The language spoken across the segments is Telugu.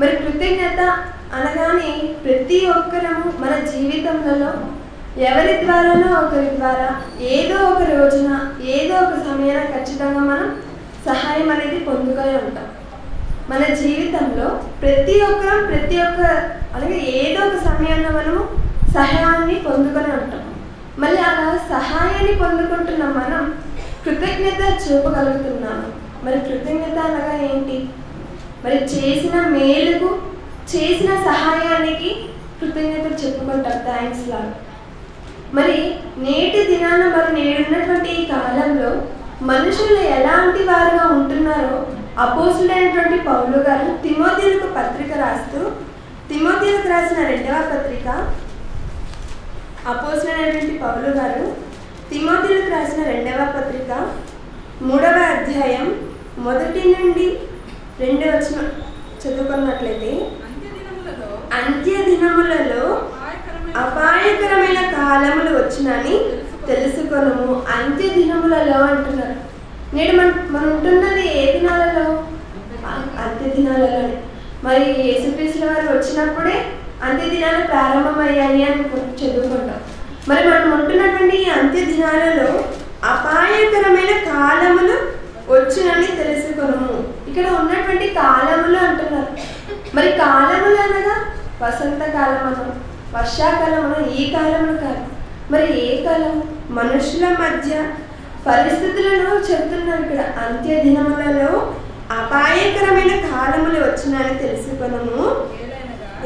మరి కృతజ్ఞత అనగానే ప్రతి ఒక్కరము మన జీవితంలో ఎవరి ద్వారానో ఒకరి ద్వారా ఏదో ఒక రోజున ఏదో ఒక సమయాన ఖచ్చితంగా మనం సహాయం అనేది పొందుకొని ఉంటాం. మన జీవితంలో ప్రతి ఒక్కరం ప్రతి ఒక్క అలాగే ఏదో ఒక సమయంలో మనము సహాయాన్ని పొందుకొని ఉంటాం. మళ్ళీ అలా సహాయాన్ని పొందుకుంటున్న మనం కృతజ్ఞత చూపగలుగుతున్నాము. మరి కృతజ్ఞత అనగా ఏంటి? మరి చేసిన మేలుకు చేసిన సహాయానికి కృతజ్ఞతలు చెప్పుకుంటారు థ్యాంక్స్ లాగా మరి నేటి దినాన మరి నేడున్నటువంటి ఈ కాలంలో మనుషులు ఎలాంటి వారుగా ఉంటున్నారో అపోసుడైనటువంటి పౌలు గారు తిమోతిలకు పత్రిక రాస్తూ తిమోతిలకు రాసిన రెండవ పత్రిక అపోసుడైనటువంటి పౌలు గారు తిమోతిలకు రాసిన రెండవ పత్రిక మూడవ అధ్యాయం మొదటి నుండి రెండు వచ్చిన చదువుకున్నట్లయితే అంత్యదినములలో అంత్య దినములలో అపాయకరమైన కాలములు వచ్చునని తెలుసుకొనము. అంత్య దినములలో అంటున్నారు. నేడు మన మనం ఉంటున్నది ఏ దినాలలో? అంత్య దినాలలోనే మరి యేసుక్రీస్తుల వారు వచ్చినప్పుడే అంత్య దినాలు ప్రారంభమయ్యాయి అని చదువుకుంటాం. మరి మనం ఉంటున్నటువంటి ఈ అంత్య దినాలలో అపాయకరమైన కాలములు వచ్చునని తెలుసుకొనము. ఇక్కడ ఉన్నటువంటి కాలములు అంటున్నారు. మరి కాలములు అనగా వసంతకాలం అనం వర్షాకాలం ఈ కాలములు కాదు. మరి ఏ కాలం? మనుషుల మధ్య పరిస్థితులను చెప్తున్నారు ఇక్కడ. అంత్య దినములలో అపాయకరమైన కాలములు వచ్చినాయని తెలుసుకున్నాము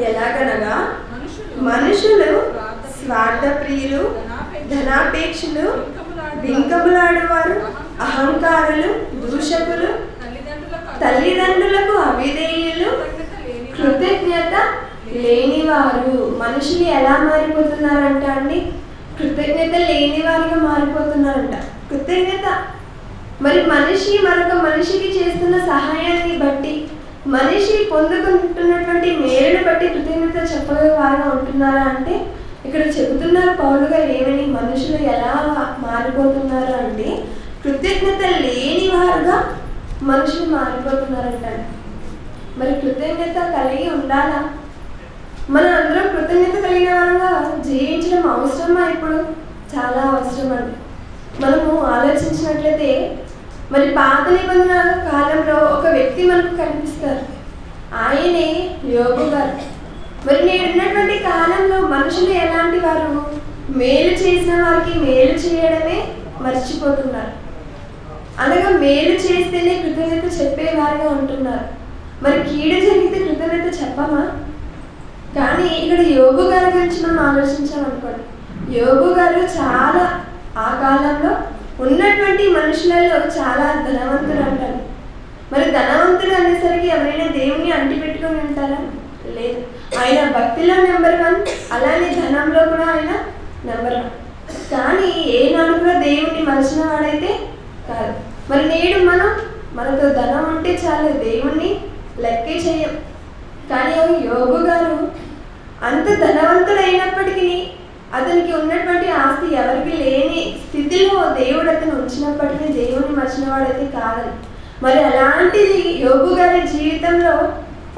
ఎలాగనగా మనుషులు స్వార్థ స్వార్థప్రియులు ధనాపేక్షలు బింకములాడువారు అహంకారులు దూషకులు తల్లిదండ్రులకు అవిధేయులు కృతజ్ఞత లేనివారు. మనుషులు ఎలా మారిపోతున్నారంట అండి? కృతజ్ఞత లేనివారుగా మారిపోతున్నారంట. కృతజ్ఞత. మరి మనిషి మరొక మనిషికి చేస్తున్న సహాయాన్ని బట్టి మనిషి పొందుకుంటున్నటువంటి మేలును బట్టి కృతజ్ఞత చెప్పగల వారుగా ఉంటున్నారా అంటే ఇక్కడ చెబుతున్నారు పౌలు గారు ఏమని? మనుషులు ఎలా మారిపోతున్నారు అంటే కృతజ్ఞత లేని వారుగా మనుషులు మారిపోతున్నారంటాడు మరి కృతజ్ఞత కలిగి ఉండాలా? మనం అందరం కృతజ్ఞత కలిగిన వారంగా జీవించడం అవసరమా ఇప్పుడు? చాలా అవసరం అండి మనము ఆలోచించినట్లయితే మరి పాత నిబంధన కాలంలో ఒక వ్యక్తి మనకు కనిపిస్తారు. ఆయనే యోగు గారు. మరి నేడున్నటువంటి కాలంలో మనుషులు ఎలాంటి వారు? మేలు చేసిన వారికి మేలు చేయడమే మర్చిపోతున్నారు. అనగా మేలు చేస్తేనే కృతజ్ఞత చెప్పేవారుగా ఉంటున్నారు. మరి కీడు జరిగితే కృతజ్ఞత చెప్పమా? కానీ ఇక్కడ యోగు గారి గురించి మనం ఆలోచించామనుకోండి. యోగు గారు చాలా ఆ కాలంలో ఉన్నటువంటి మనుషులలో చాలా ధనవంతుడు అంటారు. మరి ధనవంతుడు అనేసరికి ఎవరైనా దేవుని అంటి పెట్టుకొని ఉంటారా? లేదు. ఆయన భక్తిలో నెంబర్ వన్ అలానే ధనంలో కూడా ఆయన నెంబర్ వన్. కానీ ఏ నాడు కూడా దేవుణ్ణి మరిచిన వాడైతే కాదు. మరి నేడు మనం మనతో ధనం ఉంటే చాలు దేవుణ్ణి లెక్కే చేయం. కానీ యోగు గారు అంత ధనవంతుడైనప్పటికీ అతనికి ఉన్నటువంటి ఆస్తి ఎవరికి లేని స్థితిలో దేవుడు అతను ఉంచినప్పటికీ దేవుని మర్చినవాడైతే కాదని మరి అలాంటిది యోగు గారి జీవితంలో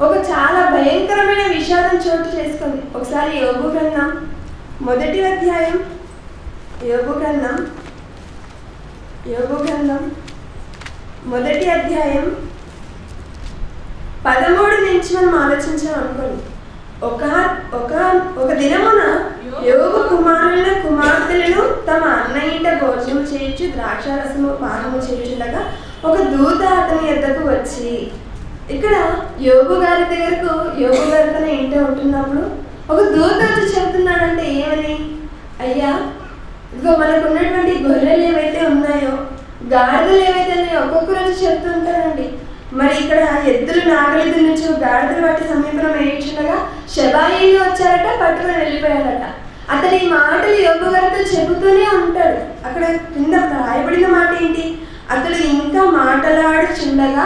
ఒక చాలా భయంకరమైన విషాదం చోటు చేసుకుంది. ఒకసారి యోగు గ్రంథం మొదటి అధ్యాయం యోగు గ్రంథం యోగు గ్రంథం మొదటి అధ్యాయం పదమూడు నుంచి మనం ఆలోచించాం అనుకోండి. ఒక ఒక ఒక దినమున యోగు కుమారుల కుమార్తెలను తమ అన్నయ్యట భోజనం చేయొచ్చు ద్రాక్షారసము పానము చేయుచుండగా ఒక దూత అతని యొద్దకు వచ్చి ఇక్కడ యోగు గారి దగ్గరకు యోగు గారి తన ఇంట ఉంటున్నప్పుడు ఒక దూత వచ్చి చెప్తున్నాడంటే ఏమని? అయ్యా ఇదిగో మనకు ఉన్నటువంటి గొర్రెలు ఏవైతే ఉన్నాయో గాడిదలు ఏవైతే అని ఒక్కొక్క రోజు చెప్తుంటారండి మరి ఇక్కడ ఎద్దులు నాగలిద్దు నుంచి గాడిదలు వాటి సమీపంలో వేయించుండగా శబాయిలు వచ్చారట పట్టుకొని వెళ్ళిపోయారట. అతని ఈ మాటలు యోగు గారితో చెబుతూనే ఉంటాడు. అక్కడ కింద రాయబడిన మాట ఏంటి? అతడు ఇంకా మాటలాడుచుండగా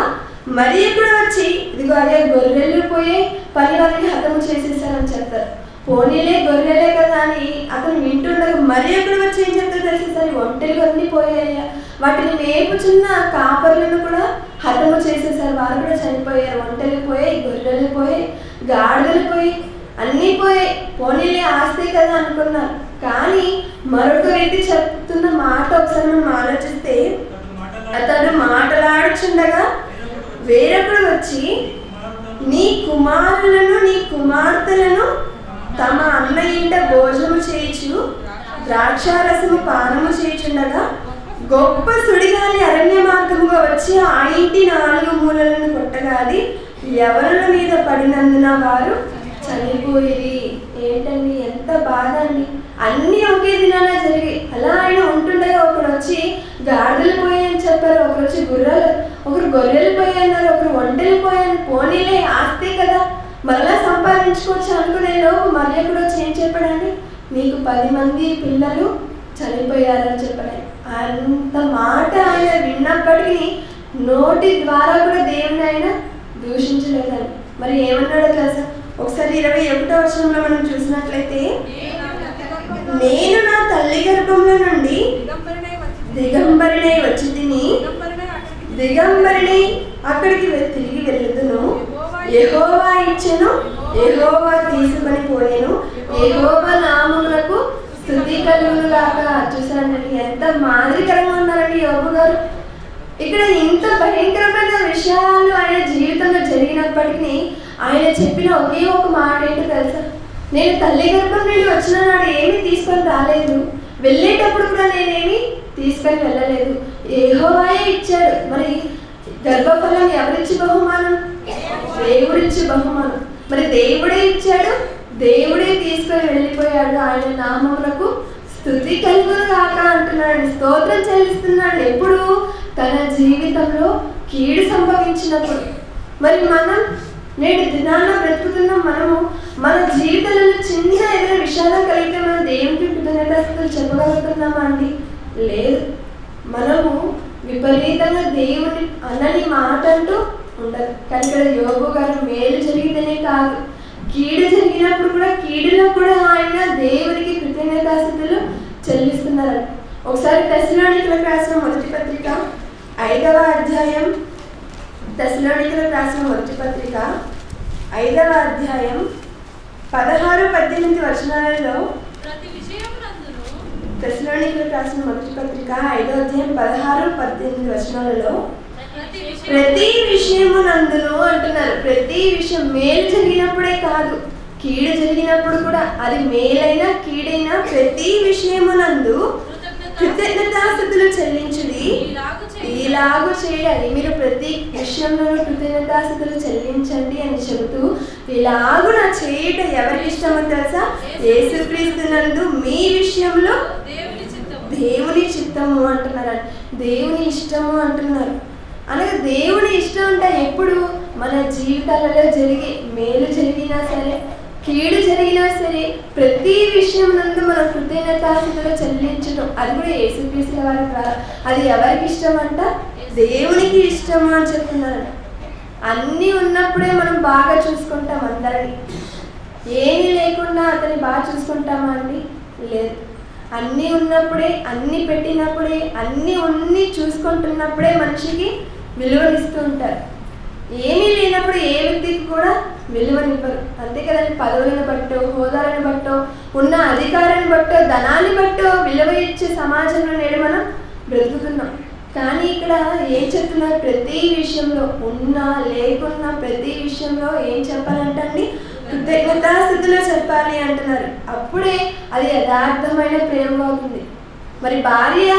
మరి కూడా వచ్చి ఇదిగో అదే గొర్రెలు పోయే పని వారిని హతము చేసేసారని చెప్తారు పోనీలే గొర్రెలే కదా అని అతను వింటుండగా మరీ ఎక్కడ వచ్చి ఏం చెప్తారు తెలిసేసరి ఒంటరి ఒంటెలు అన్నీ పోయాయ్యా వాటిని మేపుచున్న కాపర్లను కూడా హతము చేసేసారు వారు కూడా చనిపోయారు. ఒంటరి పోయాయి గొర్రెలు పోయాయి గాడిదలు పోయి అన్నీ పోయాయి. పోనీలే ఆస్తే కదా అనుకున్నారు. కానీ మరొక వ్యక్తి చెప్తున్న మాట ఒకసారి మనం ఆలోచిస్తే అతడు మాటలాడుచుండగా వేరొకడు వచ్చి నీ కుమారులను నీ కుమార్తెలను తమ అన్న ఇంట భోజనము చేయచు ద్రాక్షారసము పానము చేయుచుండగా గొప్ప సుడిగాలి అరణ్య మార్గముగా వచ్చి ఆ ఇంటి నాలుగు మూలలను కొట్టగాలి ఎవరుల మీద పడినందున వారు చనిపోయి ఏంటండి ఎంత బాధ అండి. అన్నీ ఒకే దినాన జరిగాయి అలా ఆయన ఉంటుండగా ఒకడు వచ్చి గాడిదలు పోయాయని చెప్పారు ఒకరు వచ్చి గుర్రాలు ఒకరు గొర్రెలు పోయాయన్నారు ఒకరు ఒంటెలు పోయాయని పోనీలే ఆస్తే కదా. మరలా సంపాదించుకోవచ్చు అనుకునే లోపు మరలా ఎక్కడ వచ్చి ఏం చెప్పాడండి? మీకు పది మంది పిల్లలు చనిపోయారని చెప్పాడు అంత మాట ఆయన విన్నప్పటికీ నోటి ద్వారా కూడా దేవుని ఆయన దూషించలేదని మరి ఏమన్నాడు తెలుసా? ఒకసారి ఇరవై ఒకటో వర్షంలో మనం చూసినట్లయితే నేను నా తల్లి గర్భంలో నుండి దిగంబరినై వచ్చింది. వచ్చి తిని దిగంబరినై అక్కడికి తిరిగి వెళ్ళదును. ఎహోవా ఇచ్చెను యెహోవా తీసుకొని పోయేను. యెహోవా నామములకు స్థుతి కలుగును గాక చూసారండి ఎంత మాదిరికరంగా ఉన్నారండి యోగు గారు. ఇక్కడ ఇంత భయంకరమైన విషయాలు ఆయన జీవితంలో జరిగినప్పటికీ ఆయన చెప్పిన ఒకే ఒక మాట ఏంటో తెలుసా? నేను తల్లి గర్భం నుండి వచ్చిన నాడు ఏమీ తీసుకొని రాలేదు. వెళ్ళేటప్పుడు కూడా నేనేమి తీసుకొని వెళ్ళలేదు. ఏహోవాయే ఇచ్చాడు. మరి గర్భఫలం ఎవరిచ్చి బహుమానం? దేవుడిచ్చే బహుమానం. మరి దేవుడే ఇచ్చాడు దేవుడే తీసుకొని వెళ్ళిపోయాడు ఆయన నామములకు స్థుతి కలుగును కాక అంటున్నాడు స్తోత్రం చెల్లిస్తున్నాడు ఎప్పుడు తన జీవితంలో కీడు సంభవించినప్పుడు. మరి మనం నేడు దినాన బ్రతుకుతున్న మనము మన జీవితంలో చిన్న ఏదైనా విషయాలు కలిగితే మనం దేవునికి కృతజ్ఞతలు చెప్పగలుగుతున్నామా అండి? లేదు. మనము విపరీతంగా దేవుని అన్నని మాట అంటూ ఉండదు కానీ ఇక్కడ యోగు గారు మేలు జరిగితేనే కాదు. కీడు జరిగినప్పుడు కూడా కీడులో కూడా ఆయన దేవునికి కృతజ్ఞతాస్థితులు చెల్లిస్తున్నారు. ఒకసారి దశలోనికులకు రాసిన మొదటి పత్రిక ఐదవ అధ్యాయం. దశలోనికులకు రాసిన మొదటి పత్రిక ఐదవ అధ్యాయం పదహారు పద్దెనిమిది వచనాలలో దశలోనికులకు రాసిన మొదటి పత్రిక ఐదవ అధ్యాయం పదహారు పద్దెనిమిది వచనాలలో ప్రతి విషయం ప్రతి విషయమునందును అంటున్నారు. ప్రతి విషయం మేలు జరిగినప్పుడే కాదు కీడు జరిగినప్పుడు కూడా. అది మేలైనా కీడైనా ప్రతి విషయమునందు కృతజ్ఞతాస్థుతులు చెల్లించుడి. ఇలాగు చేయాలి మీరు ప్రతి విషయంలో కృతజ్ఞతాస్థుతులు చెల్లించండి అని చెబుతూ ఇలాగు నా చేయుట ఎవరికి ఇష్టమో తెలుసా? యేసుక్రీస్తునందు మీ విషయంలో దేవుని చిత్తము. దేవుని చిత్తము అంటున్నారు. దేవుని ఇష్టము అంటున్నారు. అలాగే దేవుని ఇష్టం అంటే ఎప్పుడు? మన జీవితాలలో జరిగే మేలు జరిగినా సరే కీడు జరిగినా సరే ప్రతి విషయం నందు మనం కృతజ్ఞతాస్థితిలో చెల్లించడం అది కూడా యేసుక్రీస్తుల వారి ద్వారా. అది ఎవరికి ఇష్టం అంట దేవునికి ఇష్టము అని చెప్తున్నారు. అన్నీ ఉన్నప్పుడే మనం బాగా చూసుకుంటాం అందరినీ. ఏమీ లేకుండా అతన్ని బాగా చూసుకుంటామా అండి? లేదు. అన్నీ ఉన్నప్పుడే అన్నీ పెట్టినప్పుడే అన్నీ ఉన్ని చూసుకుంటున్నప్పుడే మనిషికి విలువనిస్తూ ఉంటారు. ఏమీ లేనప్పుడు ఏ వ్యక్తికి కూడా విలువనివ్వరు. అంతే కదండి పదవులను బట్టో హోదాలను బట్టో ఉన్న అధికారాన్ని బట్టో ధనాన్ని బట్టో విలువ ఇచ్చే సమాజంలో నేడు మనం బ్రతుకుతున్నాం. కానీ ఇక్కడ ఏం చెప్తున్నారు? ప్రతి విషయంలో ఉన్నా లేకున్నా ప్రతి విషయంలో ఏం చెప్పాలంటండి కృతజ్ఞతాస్థితిలో చెప్పాలి అంటున్నారు. అప్పుడే అది యథార్థమైన ప్రేమ అవుతుంది మరి భార్య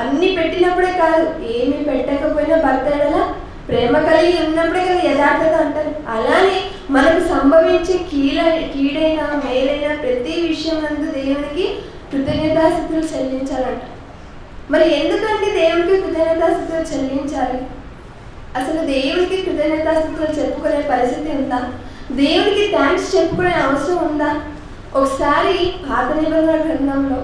అన్ని పెట్టినప్పుడే కాదు ఏమి పెట్టకపోయినా భర్త ఎడలా ప్రేమ కలిగి ఉన్నప్పుడే కదా యథార్థత అంటారు అలానే మనకు సంభవించే కీల కీడైన మేలైన ప్రతి విషయం అందు దేవునికి కృతజ్ఞతాస్థితులు చెల్లించాలంట. మరి ఎందుకంటే దేవునికి కృతజ్ఞతాస్థితులు చెల్లించాలి? అసలు దేవునికి కృతజ్ఞతాస్థితులు చెప్పుకునే పరిస్థితి ఉందా? దేవునికి థ్యాంక్స్ చెప్పుకునే అవసరం ఉందా? ఒకసారి పాత నిబంధన గ్రంథంలో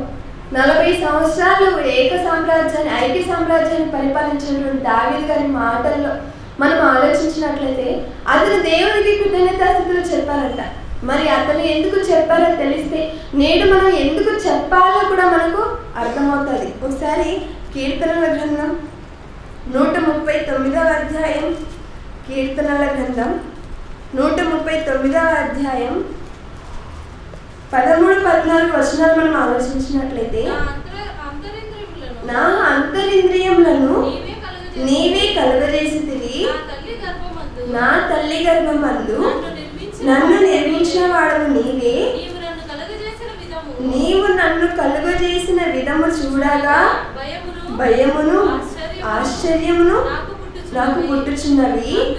నలభై సంవత్సరాలు ఏక సామ్రాజ్యాన్ని ఐక్య సామ్రాజ్యాన్ని పరిపాలించినటువంటి దావీదు గారి మాటల్లో మనం ఆలోచించినట్లయితే అతను దేవునికి కృతజ్ఞతాస్థితులు చెప్పారంట మరి అతను ఎందుకు చెప్పారో తెలిస్తే నేడు మనం ఎందుకు చెప్పాలో కూడా మనకు అర్థమవుతుంది. ఒకసారి కీర్తనల గ్రంథం నూట ముప్పై తొమ్మిదవ అధ్యాయం. కీర్తనల గ్రంథం నూట ముప్పై తొమ్మిదవ అధ్యాయం. పదమూడు పద్నాలుగు వచనాలు మనం ఆలోచించినట్లయితే నా అంతర- అంతరింద్రియములను నీవే కలుగజేసి నా తల్లి గర్భమందు నన్ను నిర్మించిన వాడు నీవే. నీవు నన్ను కలుగజేసిన విధము. చూడగా భయమును ఆశ్చర్యమును నాకు పుట్టుచున్నవి.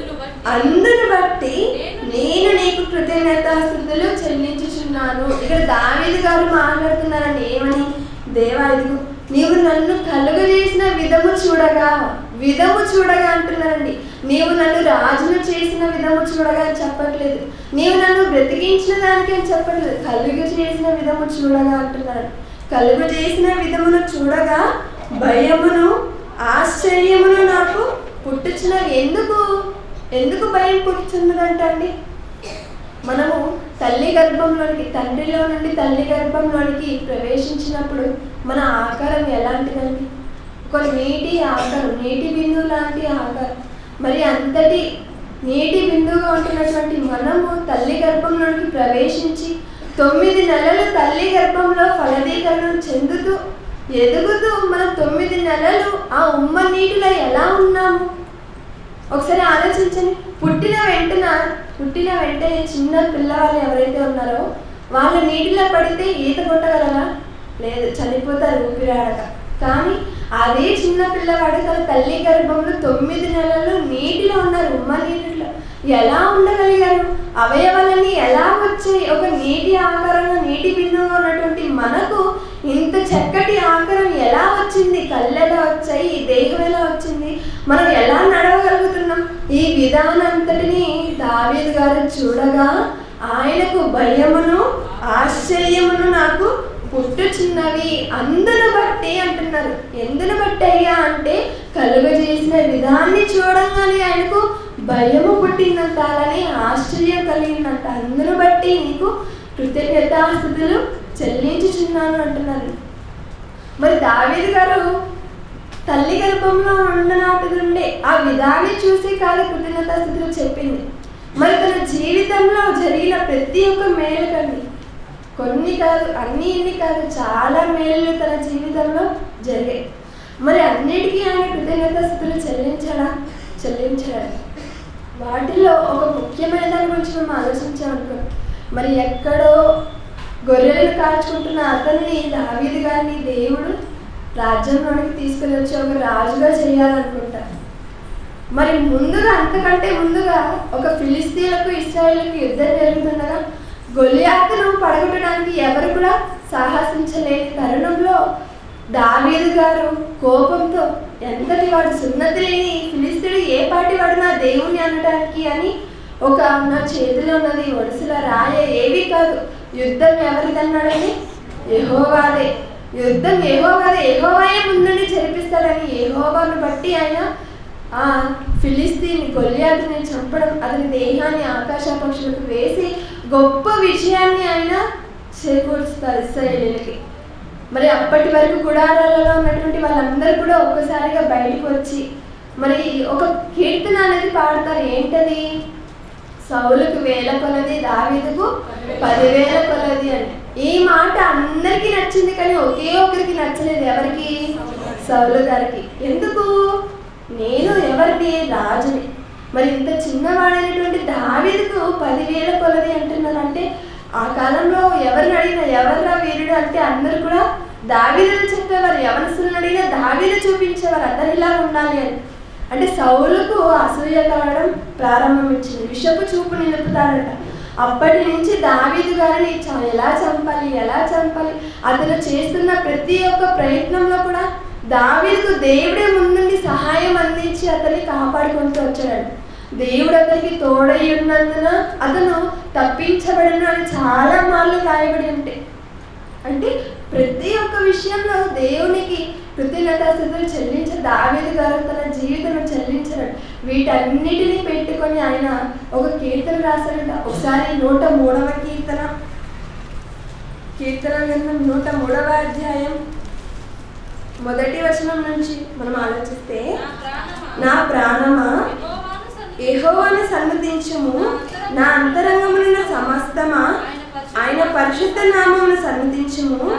నాకు అందును బట్టి నేను నీకు కృతజ్ఞతాస్థుతులు చెల్లించుచున్నాను. ఇక్కడ దావేది గారు మాట్లాడుతున్నారని ఏమని దేవా నీవు నన్ను కలుగజేసిన విధము చూడగా విధము చూడగా అంటున్నారండి. నీవు నన్ను రాజును చేసిన విధము చూడగా అని చెప్పట్లేదు. నీవు నన్ను బ్రతికించిన దానికి అని చెప్పట్లేదు. కలుగు చేసిన విధము చూడగా అంటున్నారు. కలుగు చేసిన విధమును చూడగా భయమును ఆశ్చర్యమును నాకు పుట్టుచున్నవి. ఎందుకు? ఎందుకు భయం పుట్టుచున్నదంటండి మనము తల్లి గర్భంలోనికి తండ్రిలో నుండి తల్లి గర్భంలోనికి ప్రవేశించినప్పుడు మన ఆకారం ఎలాంటిదండి? ఒక నీటి ఆకారం నీటి బిందువు లాంటి ఆకారం మరి అంతటి నీటి బిందువుగా ఉంటున్నటువంటి మనము తల్లి గర్భంలోనికి ప్రవేశించి తొమ్మిది నెలలు తల్లి గర్భంలో ఫలదీకరణం చెందుతూ ఎదుగుతూ మనం తొమ్మిది నెలలు ఆ ఉమ్మ నీటిలో ఎలా ఉన్నాము? ఒకసారి ఆలోచించండి. పుట్టిన వెంటన పుట్టిన వెంటనే చిన్న పిల్లవాళ్ళు ఎవరైతే ఉన్నారో వాళ్ళు నీటిలో పడితే ఈత కొట్టగలరా? లేదు చనిపోతారు ఊపిరాడక. కానీ అదే చిన్న పిల్లవాడు తన తల్లి గర్భంలో తొమ్మిది నెలలు నీటిలో ఉన్నారు ఉమ్మ నీటిలో ఎలా ఉండగలిగారు? అవయవాలన్నీ ఎలా వచ్చాయి? ఒక నీటి ఆకారంలో నీటి బిందువుగా ఉన్నటువంటి మనకు ఇంత చక్కటి ఆకారం ఎలా వచ్చింది? కళ్ళు ఎలా వచ్చాయి? ఈ దేహం ఎలా వచ్చింది? మనం ఎలా నడవగలుగుతున్నాం? ఈ విధానంతటిని దావీద్ గారు చూడగా ఆయనకు భయమును ఆశ్చర్యమును నాకు పుట్టుచున్నవి. అందును బట్టి అంటున్నారు. ఎందును బట్టి అయ్యా అంటే కలుగజేసిన విధాన్ని చూడంగానే ఆయనకు భయము పుట్టిందంట అలానే ఆశ్చర్యం కలిగిందంట. అందును బట్టి నీకు కృతజ్ఞతాస్థుతులు చెల్లించుచున్నాను అంటున్నారు మరి దావేది గారు తల్లి గర్భంలో ఉండనాటిదుండే ఆ విధాన్ని చూసి కాదు కృతజ్ఞతాస్థితులు చెప్పింది. మరి తన జీవితంలో జరిగిన ప్రతి ఒక్క మేలు కండి కొన్ని కాదు అన్ని ఇన్ని కాదు చాలా మేలు తన జీవితంలో జరిగాయి. మరి అన్నిటికీ ఆయన కృతజ్ఞతాస్థితులు చెల్లించడా? చెల్లించడా? వాటిలో ఒక ముఖ్యమైన దాని గురించి మనం ఆలోచించామనుకో మరి ఎక్కడో గొర్రెలను కాల్చుకుంటున్న అతన్ని దావీది గారిని దేవుడు రాజ్యంలోనికి తీసుకుని వచ్చి ఒక రాజుగా చేయాలనుకుంటారు మరి ముందుగా అంతకంటే ముందుగా ఒక ఫిలిస్తీన్లకు ఇస్రాయేల్కి యుద్ధం జరుగుతుండగా గొలియాతును పడగొట్టడానికి ఎవరు కూడా సాహసించలేని తరుణం దావీదు గారు కోపంతో ఎంతటి వాడు సున్నతి లేని ఫిలిస్తీడు ఏ పాటి వాడు నా దేవుణ్ణి అనడానికి అని ఒక నా చేతిలో ఉన్నది ఒడిసిల రాయ ఏవి కాదు. యుద్ధం ఎవరిదన్నాడని యెహోవాదే. యుద్ధం యెహోవాదే. యెహోవాయే ముందుండి జరిపిస్తాడని యెహోవాను బట్టి ఆయన ఆ ఫిలిస్తీన్ గొల్లియాతుని చంపడం అతని దేహాన్ని ఆకాశ పక్షులకు వేసి గొప్ప విజయాన్ని ఆయన చేకూరుస్తారు ఇస్రాయేలీలకి మరి అప్పటి వరకు గుడారాలలో ఉన్నటువంటి వాళ్ళందరూ కూడా ఒక్కసారిగా బయటకు వచ్చి మరి ఒక కీర్తన అనేది పాడతారు. ఏంటది? సౌలకు వేల కొలది దావీదుకు పదివేల కొలది అని. ఈ మాట అందరికీ నచ్చింది కానీ ఒకే ఒకరికి నచ్చలేదు. ఎవరికి? సౌలు గారికి. ఎందుకు? నేను ఎవరిని రాజుని. మరి ఇంత చిన్నవాడైనటువంటి దావి పదివేల కొలది అంటున్నారు అంటే ఆ కాలంలో ఎవరిని అడిగినా ఎవర్రా వీరుడు అంటే అందరూ కూడా దావీదులు చెప్పేవారు యవనస్తులను అడిగినా దావీలు చూపించేవారు అతనిలా ఉండాలి అని. అంటే సౌలుకు అసూయ కలగడం ప్రారంభమించింది విషపు చూపు నిలుపుతారంట అప్పటి నుంచి దావీదు గారిని చ- ఎలా చంపాలి ఎలా చంపాలి? అతను చేస్తున్న ప్రతి ఒక్క ప్రయత్నంలో కూడా దావీదుకు దేవుడే ముందుండి సహాయం అందించి అతన్ని కాపాడుకుంటూ వచ్చాడు దేవుడు అతనికి తోడై ఉన్నందున అతను తప్పించబడిన అని చాలా మార్లు రాయబడి ఉంటాయి అంటే ప్రతి ఒక్క విషయంలో దేవునికి కృతజ్ఞతాస్థితులు చెల్లించే దావేది గారు తన జీవితం చెల్లించడం వీటన్నిటిని పెట్టుకొని ఆయన ఒక కీర్తన రాశాడంట. ఒకసారి నూట మూడవ కీర్తన. కీర్తన గ్రంథం నూట మూడవ అధ్యాయం. మొదటి వచనం నుంచి మనం ఆలోచిస్తే నా ప్రాణమా? నా ప్రాణమా? నా అంతరంగమున సమస్తమా? ఆయన పరిశుద్ధ నామమును సన్నిధించుము.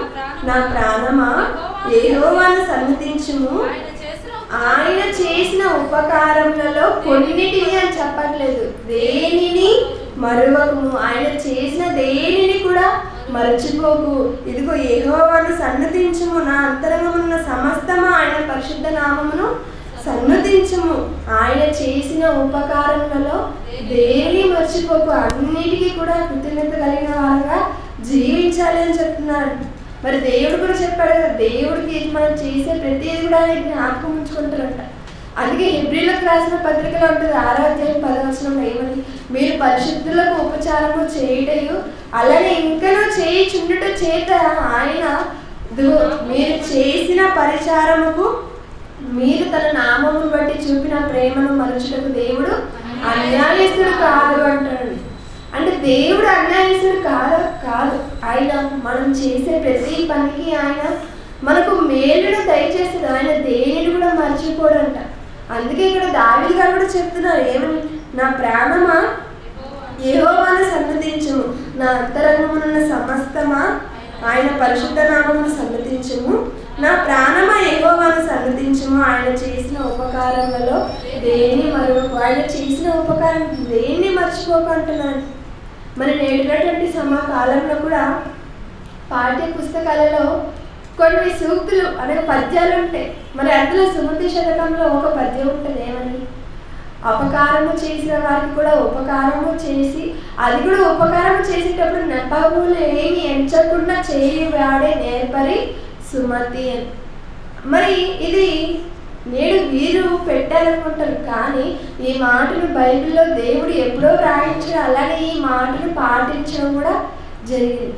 నా ప్రాణమా? యెహోవాను సన్నిధించుము? ఆయన చేసిన ఉపకారములలో కొన్నిటిని అని చెప్పట్లేదు. దేనిని? మరువకము ఆయన చేసిన దేనిని కూడా మరచిపోకు. ఇదిగో యెహోవాను సన్నతించుము నా అంతరంగమున్న సమస్తమా? ఆయన పరిశుద్ధ నామమును సన్నదించము ఆయన చేసిన ఉపకారములలో దేని మర్చిపోకు. అన్నిటికీ కూడా కృతజ్ఞత కలిగిన వారుగా జీవించాలి అని చెప్తున్నాడు. మరి దేవుడు కూడా చెప్పాడు కదా దేవుడికి మనం చేసే ప్రతిదీ కూడా ఆయన జ్ఞాపకం ఉంచుకుంటారంట. అందుకే హిబ్రిలకు రాసిన పత్రికలో ఉంటుంది ఆరో అధ్యాయం పదవచనం ఏమని మీరు పరిశుద్ధులకు ఉపచారము చేయటయు అలానే ఇంకనూ చేయుచుండుట చేత ఆయన మీరు చేసిన పరిచారముకు మీరు తన నామమును బట్టి చూపిన ప్రేమను మరుచుటకు దేవుడు అన్యాయస్తుడు కాదు అంటాడు. అంటే దేవుడు అన్యాయస్తుడు కాదు కాదు. ఆయన మనం చేసే ప్రతి పనికి ఆయన మనకు మేలును దయచేస్తుంది ఆయన దేనిని కూడా మర్చిపోడంట. అందుకే ఇక్కడ దావిలు గారు కూడా చెప్తున్నారు ఏమని? నా ప్రాణమా? యెహోవాను సన్నదించము. నా అంతరంగమునున్న సమస్తమా? ఆయన పరిశుద్ధ నామమును సన్నతించము నా ప్రాణమ యెహోవాను సన్నతించము ఆయన చేసిన ఉపకారములలో దేన్ని మరొక ఆయన చేసిన ఉపకారం దేన్ని మర్చిపోకంటున్నాను మరి నేటినటువంటి సమకాలంలో కూడా పాఠ్య పుస్తకాలలో కొన్ని సూక్తులు అనేక పద్యాలు ఉంటాయి. మరి అందులో సుమతి శతకంలో ఒక పద్యం ఉంటుంది ఏమని అపకారము చేసిన వారికి కూడా ఉపకారము చేసి అది కూడా ఉపకారం చేసేటప్పుడు నెపములు ఏమి ఎంచకుండా చేయువాడే నేర్పరి సుమతి మరి ఇది నేడు వీరు పెట్టారనుకుంటారు కానీ ఈ మాటలు బైబిల్లో దేవుడు ఎప్పుడో వ్రాయించడం అలానే ఈ మాటలు పాటించడం కూడా జరిగింది.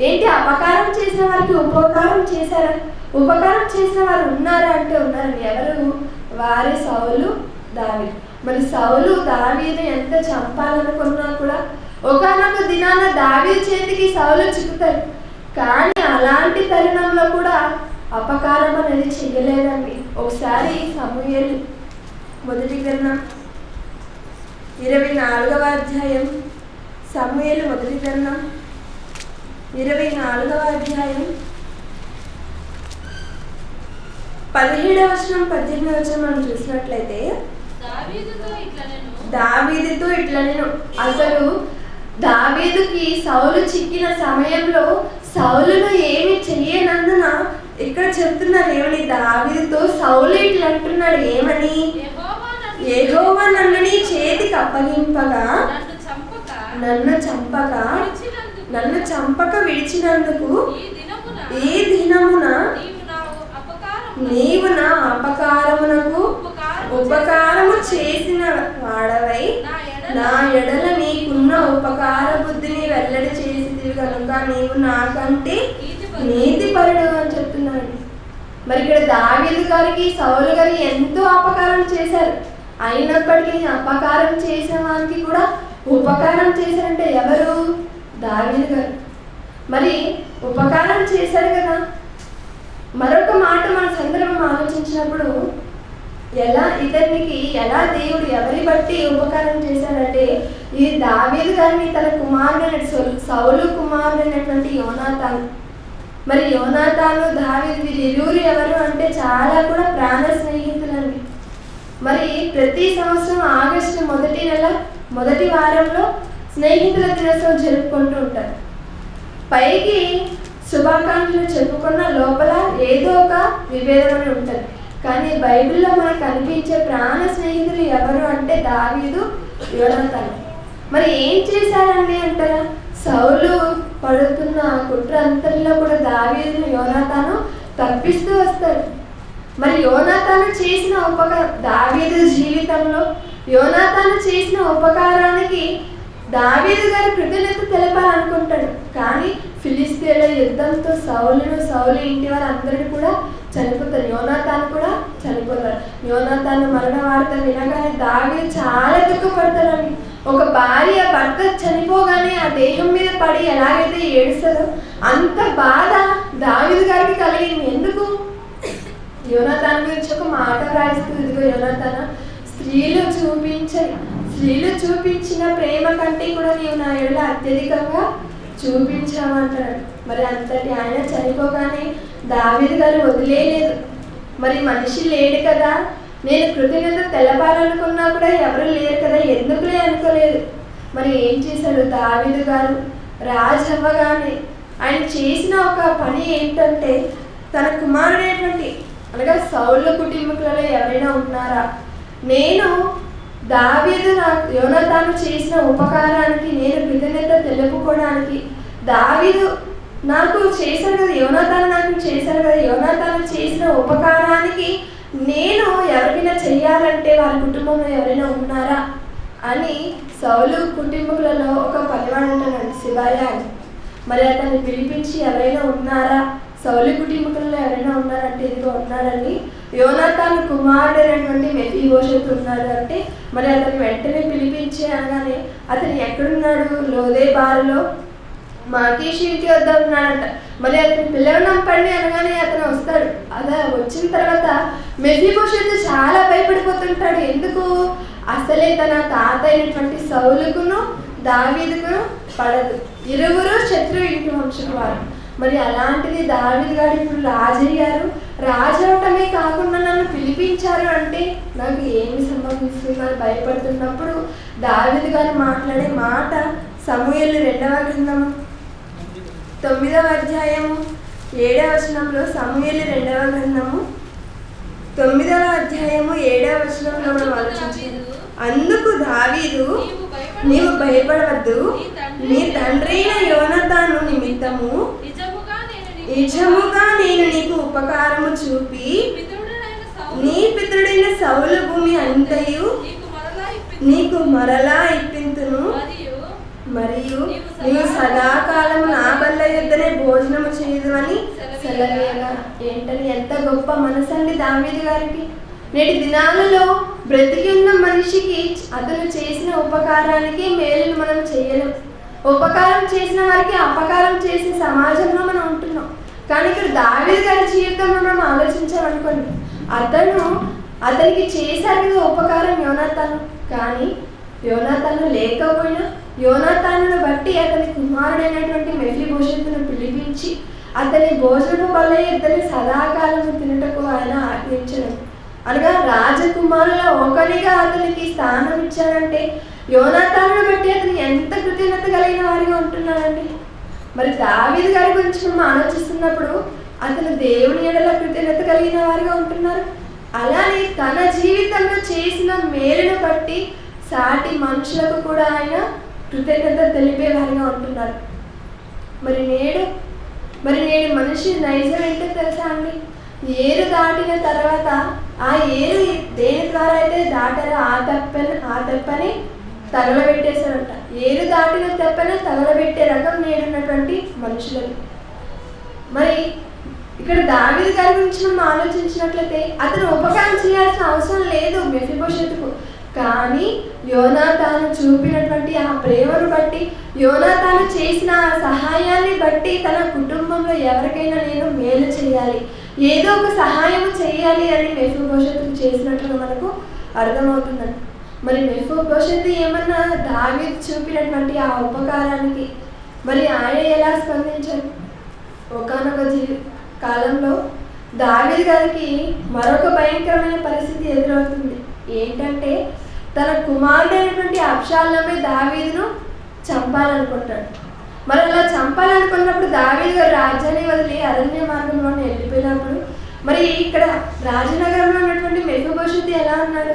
ఏంటి అపకారం చేసిన వారికి ఉపకారం చేశారా? ఉపకారం చేసిన వారు ఉన్నారా అంటే ఉన్నారు ఎవరు? వారి సౌలు దావి మరి సౌలు దావీని ఎంత చంపాలనుకున్నా కూడా ఒకనొక దినాన దావీ చేతికి సౌలు చిక్కుతాడు. కానీ అలాంటి తరుణంలో కూడా అపకారం అనేది చేయలేదండి ఒకసారి సమూహలు మొదటి గ్రంథం ఇరవై నాలుగవ అధ్యాయం. సమూహలు మొదటి గ్రంథం ఇరవై నాలుగవ అధ్యాయం. పదిహేడవ వచనం పద్దెనిమిది వచనం మనం చూసినట్లయితే దావీదుతో ఇట్లా నేను అసలు దావీదుకి సౌలు చిక్కిన సమయంలో సౌలును ఏమి చెయ్యనందున ఇక్కడ చెప్తున్నారు ఏమని? దావీదుతో సౌలు ఇట్లా అంటున్నాడు ఏమని? యెహోవా నన్ను ఏహోవా నన్ను నీ చేతికి అప్పగింపగా నన్ను చంపక. నన్ను చంపక విడిచినందుకు. ఈ దినమున నీవు నా అపకారమునకు ఉపకారము చేసిన వాడవై నా ఎడల నీకున్న ఉపకార బుద్ధిని వెల్లడి చేసి కనుక నీవు నాకంటే. నీతిపరుడు. అని చెప్తున్నాడు. మరి ఇక్కడ దావీదు గారికి సౌలు గారు ఎంతో అపకారం చేశారు. అయినప్పటికీ అపకారం చేసిన వారికి కూడా ఉపకారం చేశారంటే ఎవరు? దావీదు గారు. మరి ఉపకారం చేశారు కదా? మరొక మాట మన సందర్భం ఆలోచించినప్పుడు ఎలా ఇతనికి ఎలా దేవుడు ఎవరి బట్టి ఉపకారం చేశాడంటే ఈ దావీదు గారిని తన కుమారుడు సౌలు కుమారుడు అయినటువంటి యోనాథాన్ మరి యోనాథాను దావీదు వీరి ఎవరు అంటే చాలా కూడా ప్రాణ స్నేహితులండి. మరి ప్రతి సంవత్సరం ఆగస్టు మొదటి నెల మొదటి వారంలో స్నేహితుల దినోత్సవం జరుపుకుంటూ ఉంటారు. పైకి శుభాకాంక్షలు చెప్పుకున్న లోపల ఏదో ఒక విభేదం అని ఉంటుంది. కానీ బైబిల్లో మనకు కనిపించే ప్రాణ స్నేహితులు ఎవరు అంటే దావీదు యోనతను. మరి ఏం చేశారండి అంటారా సౌలు పడుతున్న కుట్ర అంతటిలో కూడా దావీదును యోనాతాను తప్పిస్తూ వస్తారు. మరి యోనాతాను చేసిన ఉపకారం దావీదు జీవితంలో యోనాతాను చేసిన ఉపకారానికి దావీదు గారు కృతజ్ఞత తెలపాలనుకుంటాడు. కానీ ఫిలిస్తీన్ల యుద్ధంతో సౌలును సౌలు ఇంటి వారు అందరిని కూడా చనిపోతారు. యోనాథాన్ కూడా చనిపోతారు. యోనాథాన్ మరణ వార్త వినగానే దావి చాలా దుఃఖపడతాడండి ఒక భార్య భర్త చనిపోగానే ఆ దేహం మీద పడి ఎలాగైతే ఏడుస్తారో అంత బాధ దావీదు గారికి కలిగింది. ఎందుకు? యోనాథాన్ గురించి ఒక మాట రాయిస్తుంది ఇదిగో యోనాథాన స్త్రీలు చూపించ స్త్రీలు చూపించిన ప్రేమ కంటే కూడా నీవు నా ఎడల అత్యధికంగా చూపించామంటాడు. మరి అంతటి ఆయన చనిపోగానే దావీదు గారు వదిలేయలేదు. మరి మనిషి లేడు కదా. నేను కృతజ్ఞత తెలపాలనుకున్నా కూడా ఎవరు లేరు కదా. ఎందుకులే అనుకోలేదు. మరి ఏం చేశాడు దావీదు గారు? రాజు అవ్వగానే ఆయన చేసిన ఒక పని ఏంటంటే తన కుమారుడైనటువంటి అనగా సౌళ్ళ కుటుంబకులలో ఎవరైనా ఉన్నారా? నేను దావీదు నాకు యోనతాను చేసిన ఉపకారానికి నేను కృతజ్ఞత తెలుపుకోవడానికి. దావీదు నాకు చేశాడు కదా యోనతాను నాకు చేశాడు కదా యోనతాను చేసిన ఉపకారానికి నేను ఎవరికైనా చెయ్యాలంటే వారి కుటుంబంలో ఎవరైనా ఉన్నారా అని సౌలు కుటుంబంలో ఒక పనివాడు ఉంటాడండి శివాయ అని. మరి అతన్ని పిలిపించి ఎవరైనా ఉన్నారా? సౌలి కుటుంబంలో ఎవరైనా ఉన్నారంటే ఇదిగో ఉన్నారండి యోనాథాన్ కుమారుడు అనేటువంటి మెఫీ భవిష్యత్తు ఉన్నాడు అంటే మరి అతను వెంటనే పిలిపించి అనగానే అతను ఎక్కడున్నాడు? లోదే బారులో. మాకేష్ వద్ద ఉన్నాడంట. మరి అతను పిల్లవనంపండి అనగానే అతను వస్తాడు. అలా వచ్చిన తర్వాత మెఫీ భవిష్యత్తు చాలా భయపడిపోతుంటాడు. ఎందుకు? అసలే తన తాత అయినటువంటి సౌలుకును దావీదుకును పడదు. ఇరువురు శత్రు ఇంటి వంశం వారు. మరి అలాంటిది దావీదు గారు ఇప్పుడు రాజయ్యారు. రాజవటమే కాకుండా నన్ను పిలిపించారు అంటే నాకు ఏమి సంభవిస్తుందని భయపడుతున్నప్పుడు దావీదు గారు మాట్లాడే మాట సమూహలు రెండవ గ్రంథము తొమ్మిదవ అధ్యాయము ఏడవ వచనంలో సమూహలు రెండవ గ్రంథము తొమ్మిదవ అధ్యాయము ఏడవ వచనంలో మనం ఆలోచించాలి అందుకు దావీదు నీవు భయపడవద్దు. నీ తండ్రి అయిన యోనతాను నిమిత్తము నిజముగా నేను నీకు ఉపకారము చూపి నీ పితృడైన సౌలు భూమి అంతయు నీకు మరలా ఇప్పింతును. మరియు నీవు సదాకాలము నా బల్ల యుద్ధనే భోజనము చేయదు అని ఏంటని ఎంత గొప్ప మనసండి దావీదు గారికి. నేటి దినాలలో బ్రతికి ఉన్న మనిషికి అతను చేసిన ఉపకారానికి మేలును మనం చేయలేం. ఉపకారం చేసిన వారికి అపకారం చేసే సమాజంలో మనం ఉంటున్నాం. కానీ ఇక్కడ దావీదు గారి జీవితంలో మనం ఆలోచించామనుకోండి అతను అతనికి చేశారు కదా ఉపకారం యోనాతను. కానీ యోనాతను లేకపోయినా యోనాతానును బట్టి అతని కుమారుడైనటువంటి మెల్లి భవిష్యత్తును పిలిపించి అతని భోజనము వల్ల ఇద్దరిని సదాకాలము తినటకు ఆయన ఆజ్ఞించడం. అనగా రాజకుమారుల ఒకరిగా అతనికి స్థానం ఇచ్చాడంటే యోనాతాలను బట్టి అతను ఎంత కృతజ్ఞత కలిగిన వారిగా ఉంటున్నాడండి. మరి దావీదు గారి గురించి మనం ఆలోచిస్తున్నప్పుడు అతను దేవుని ఎడల కృతజ్ఞత కలిగిన వారిగా ఉంటున్నారు. అలానే తన జీవితంలో చేసిన మేలును బట్టి సాటి మనుషులకు కూడా ఆయన కృతజ్ఞత తెలిపే వారిగా ఉంటున్నారు. మరి నేడు మరి నేడు మనిషి నైజం ఏంటో తెలుసా అండి? ఏరు దాటిన తర్వాత ఆ ఏరు దేని ద్వారా అయితే దాటారో ఆ తప్పని ఆ తప్పని తగలబెట్టేశారంట ఏరు దాటిన తెప్పని పెట్టే రకం నేడున్నటువంటి మనుషులని. మరి ఇక్కడ దావిది గారి గురించి మనం ఆలోచించినట్లయితే అతను ఉపకారం చేయాల్సిన అవసరం లేదు మెఫిభవిష్యత్తుకు కానీ యోనాతాను చూపినటువంటి ఆ ప్రేమను బట్టి యోనాతాను చేసిన ఆ సహాయాన్ని బట్టి తన కుటుంబంలో ఎవరికైనా నేను మేలు చేయాలి. ఏదో ఒక సహాయం చేయాలి అని మెఫిభవిష్యత్తుకు చేసినట్లుగా మనకు అర్థమవుతుందండి. మరి మెఫిభవిష్యత్తు ఏమన్నా దావీదు చూపినటువంటి ఆ ఉపకారానికి మరి ఆయన ఎలా స్పందించారు? ఒకనొక జీవి కాలంలో దావీదు గారికి మరొక భయంకరమైన పరిస్థితి ఎదురవుతుంది. ఏంటంటే తన కుమారుడైనటువంటి అప్షాలమే దావీదును చంపాలనుకుంటాడు. మరి అలా చంపాలనుకున్నప్పుడు దావీదు గారు రాజ్యాన్ని వదిలి అరణ్య మార్గంలోనే వెళ్ళిపోయినప్పుడు మరి ఇక్కడ రాజనగరంలో ఉన్నటువంటి మెఫిభవిష్యత్తు ఎలా ఉన్నాడు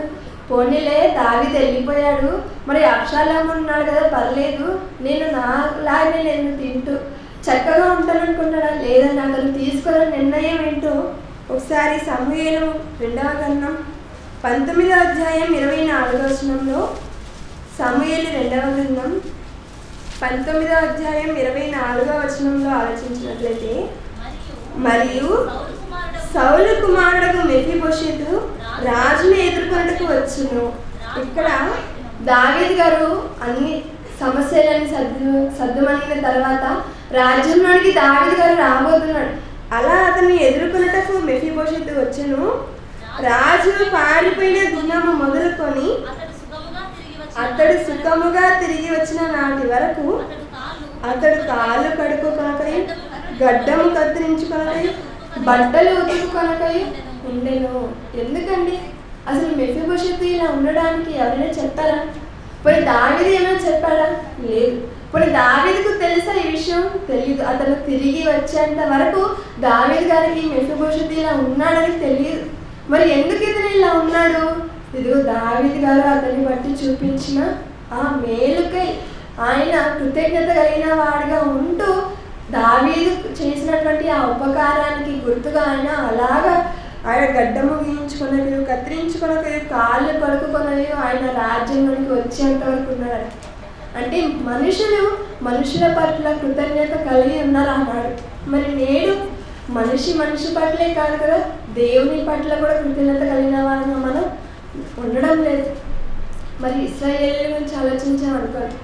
పోనీలే దావీదు వెళ్ళిపోయాడు. మరి అప్షాలం ఉన్నాడు కదా పర్లేదు. నేను నాలాగే నేను తింటూ చక్కగా ఉంటాననుకుంటాడా? లేదని అతను తీసుకున్న నిర్ణయం ఏంటో? ఒకసారి సమూహలు రెండవ గ్రంథం పంతొమ్మిదవ అధ్యాయం ఇరవై నాలుగవ వచనంలో సమూహలు రెండవ గ్రంథం పంతొమ్మిదవ అధ్యాయం ఇరవై నాలుగవ వచనంలో ఆలోచించినట్లయితే మరియు సౌలు కుమారుడు మెఫిబోషెతు రాజుని ఎదుర్కొనటకు వచ్చును. ఇక్కడ దావేది గారు అన్ని సమస్యలని సర్దు సర్దుమణిన తర్వాత రాజ్యంలోనికి దావేది గారు రాబోతున్నాడు. అలా అతన్ని ఎదుర్కొనటకు మెఫీభోషెతు వచ్చును. రాజు పారిపోయిన దినము మొదలుకొని అతడు సుఖముగా తిరిగి వచ్చిన నాటి వరకు అతడు కాళ్ళు అతడు గడ్డము కత్తిరించుకొనకై బట్టలు ఉతుకుకొనకై ఉండెను ఎందుకండి? అసలు మెఫీభోషెతు ఇలా ఉండడానికి ఎవరైనా చెప్పారా పోనీ దావిది ఏమైనా చెప్పాడా? లేదు. పోనీ దావేదికు తెలుసా ఈ విషయం? తెలియదు అతను తిరిగి వచ్చేంత వరకు దావేది గారికి మెఫీభోషెతు ఇలా ఉన్నాడని తెలియదు మరి ఎందుకు ఇతను ఇలా ఉన్నాడు? ఇదిగో దావిది గారు అతన్ని బట్టి చూపించిన ఆ మేలుకై ఆయన కృతజ్ఞత కలిగిన వాడిగా ఉంటూ దావీదు చేసినటువంటి ఆ ఉపకారానికి గుర్తుగా ఆయన అలాగా ఆయన గడ్డము గీయించుకున్నది కత్తిరించుకున్నది కాళ్ళు కడుక్కున్నది ఆయన రాజ్యంలోనికి వచ్చేంత వరకు ఉన్నాడు. అంటే మనుషులు మనుషుల పట్ల కృతజ్ఞత కలిగి ఉన్నారు అన్నాడు మరి నేడు మనిషి మనిషి పట్లే కాదు కదా దేవుని పట్ల కూడా కృతజ్ఞత కలిగిన వారంగా మనం ఉండడం లేదు. మరి ఇస్రాయేల్ గురించి ఆలోచించాం అనుకోండి.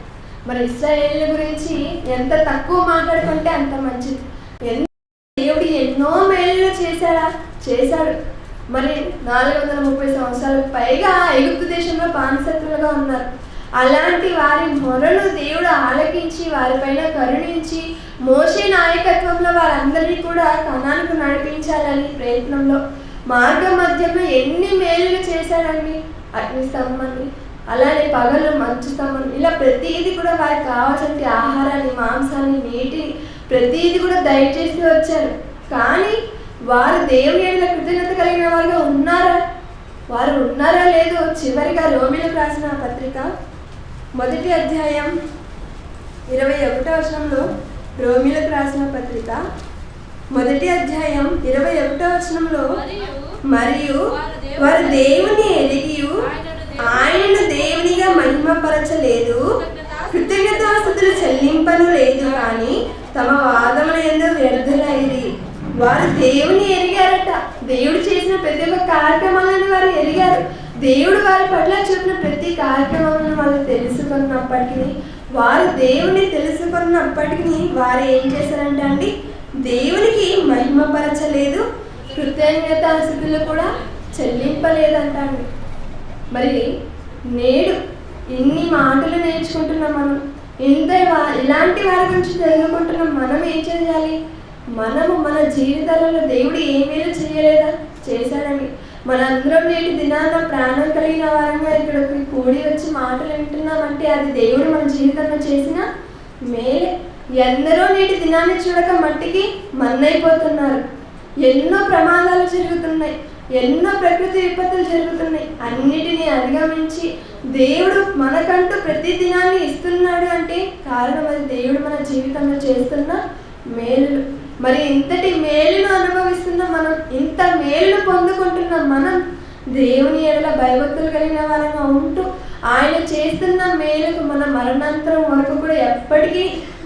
మరి ఇస్రాయేల్ గురించి ఎంత తక్కువ మాట్లాడుకుంటే అంత మంచిది. ఎంత దేవుడు ఎన్నో చేశారా? చేశాడు మరి నాలుగు వందల ముప్పై సంవత్సరాలకు పైగా ఎగుప్తు దేశంలో బానిసత్తులుగా ఉన్నారు. అలాంటి వారి మొరలు దేవుడు ఆలకించి వారిపైన కరుణించి మోసే నాయకత్వంలో వారందరినీ కూడా కణానికి నడిపించాలని ప్రయత్నంలో మార్గ మధ్యంలో ఎన్ని మేలులు చేశాడండి? అగ్ని స్తంభాన్ని అలానే పగలు మంచు స్తంభం ఇలా ప్రతిదీ కూడా వారికి కావాల్సిన ఆహారాన్ని మాంసాన్ని నీటిని ప్రతిదీ కూడా దయచేసి వచ్చారు. కానీ వారు దేవుని ఎడల కృతజ్ఞత కలిగిన వారుగా ఉన్నారా? వారు ఉన్నారా లేదో చివరిగా రోమిలకు రాసిన పత్రిక మొదటి అధ్యాయం ఇరవై ఒకటో వచనంలో రోమిలకు రాసిన పత్రిక మొదటి అధ్యాయం ఇరవై ఒకటో వచనంలో మరియు వారు దేవుని ఎదిగి ఆయనను దేవునిగా మహిమపరచలేదు. కృతజ్ఞతాస్థుతులు చెల్లింపను లేదు కానీ తమ వాదముల ఎందు వారు దేవుని ఎరిగారట. దేవుడు చేసిన ప్రతి ఒక్క కార్యక్రమాలను వారు ఎరిగారు. దేవుడు వారి పట్ల చూపిన ప్రతి కార్యక్రమాలను వాళ్ళు తెలుసుకున్నప్పటికీ వారు దేవుని తెలుసుకున్నప్పటికీ వారు ఏం చేశారంటే అండి దేవునికి మహిమపరచలేదు కృతజ్ఞత కృతజ్ఞతాస్థుతులు కూడా చెల్లింపలేదంట అండి మరి నేడు ఇన్ని మాటలు నేర్చుకుంటున్నాం మనం? ఇంత ఇలాంటి వారి గురించి తెలుసుకుంటున్నాం మనం ఏం చేయాలి? మనము మన జీవితాలలో దేవుడు ఏమేమి చేయలేదా? చేశాడని. మనందరం నేటి దినాన ప్రాణం కలిగిన వారంగా ఇక్కడికి కూడి వచ్చి మాటలు వింటున్నామంటే అది దేవుడు మన జీవితంలో చేసిన మేలే. ఎందరో నేటి దినాన్ని చూడక మట్టికి మన్నైపోతున్నారు. ఎన్నో ప్రమాదాలు జరుగుతున్నాయి. ఎన్నో ప్రకృతి విపత్తులు జరుగుతున్నాయి. అన్నిటినీ అధిగమించి దేవుడు మనకంటూ ప్రతి దినాన్ని ఇస్తున్నాడు అంటే కారణం అది దేవుడు మన జీవితంలో చేస్తున్న మేలులు. మరి ఇంతటి మేలును అనుభవిస్తున్న మనం ఇంత మేలును పొందుకుంటున్న మనం దేవుని ఎడల భయభక్తులు కలిగిన వారంగా ఉంటూ ఆయన చేస్తున్న మేలుకు మన మరణాంతరం వరకు కూడా ఎప్పటికీ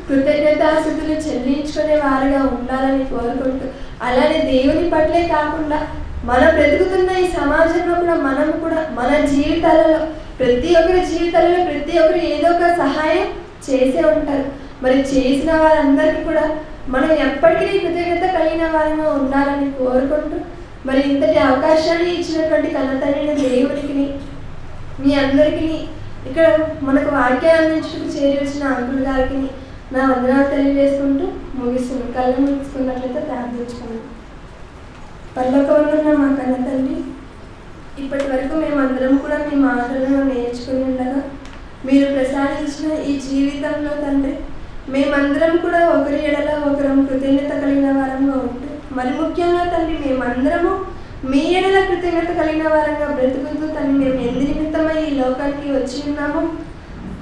కృతజ్ఞతాస్థుతులు చెల్లించుకునే వారిగా ఉండాలని కోరుకుంటూ అలానే దేవుని పట్లే కాకుండా మనం బ్రతుకుతున్న ఈ సమాజంలో కూడా మనం కూడా మన జీవితాలలో ప్రతి ఒక్కరి జీవితాలలో ప్రతి ఒక్కరు ఏదో ఒక సహాయం చేసే ఉంటారు. మరి చేసిన వారందరికీ కూడా మనం ఎప్పటికీ కృతజ్ఞత కలిగిన వారంగా ఉండాలని కోరుకుంటూ మరి ఇంతటి అవకాశాన్ని ఇచ్చినటువంటి కన్నతల్లిన దేవునికి మీ అందరికీ ఇక్కడ మనకు వాక్యాన్ని అందించుకు చేరివచ్చిన అంకుల అంకుల్ గారికి నా వందనాలు తెలియజేసుకుంటూ ముగిస్తున్నాను. కళ్ళు ముగించుకున్నట్లయితే ప్రార్థించుకున్నాను పర్లోకమున్న మా కన్న తండ్రి ఇప్పటి వరకు మేమందరం కూడా మీ మాటలను నేర్చుకుని ఉండగా మీరు ప్రసాదించిన ఈ జీవితంలో తండ్రి మేమందరం కూడా ఒకరి ఎడల ఒకరం కృతజ్ఞత కలిగిన వారంగా ఉంటూ మరి ముఖ్యంగా తండ్రి మేమందరము మీ ఎడల కృతజ్ఞత కలిగిన వారంగా బ్రతుకుతూ తండ్రి మేము ఎందు నిమిత్తమై ఈ లోకానికి వచ్చి ఉన్నాము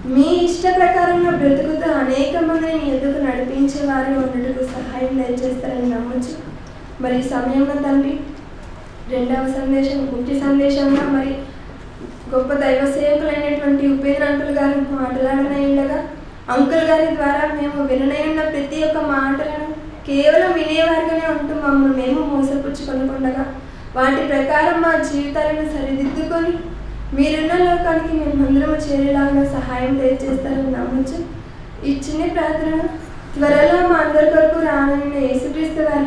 మీ ఇష్ట ప్రకారంగా బ్రతుకుతూ అనేక మందిని ఎదుగు నడిపించే వారు ఉండటకు సహాయం దయచేస్తారని నమ్మచ్చు మరి ఈ సమయంలో తండ్రి రెండవ సందేశం ముఖ్య సందేశంగా మరి గొప్ప దైవ సేవకులైనటువంటి ఉపేంద్ర అంకుల్ గారు మాట్లాడనయ్యుండగా అంకుల్ గారి ద్వారా మేము విననయున్న ప్రతి ఒక్క మాటలను కేవలం వినేవారిగానే ఉంటూ మమ్మల్ని మేము మోసపుచ్చుకొనకుండగా వాటి ప్రకారం మా జీవితాలను సరిదిద్దుకొని మీరున్న లోకానికి మేమందరము చేరేలాగా సహాయం దయచేస్తారని నమ్మచ్చు ఈ చిన్న ప్రార్థన త్వరలో మా అందరి కొరకు రానైన యేసుక్రీస్తు వారి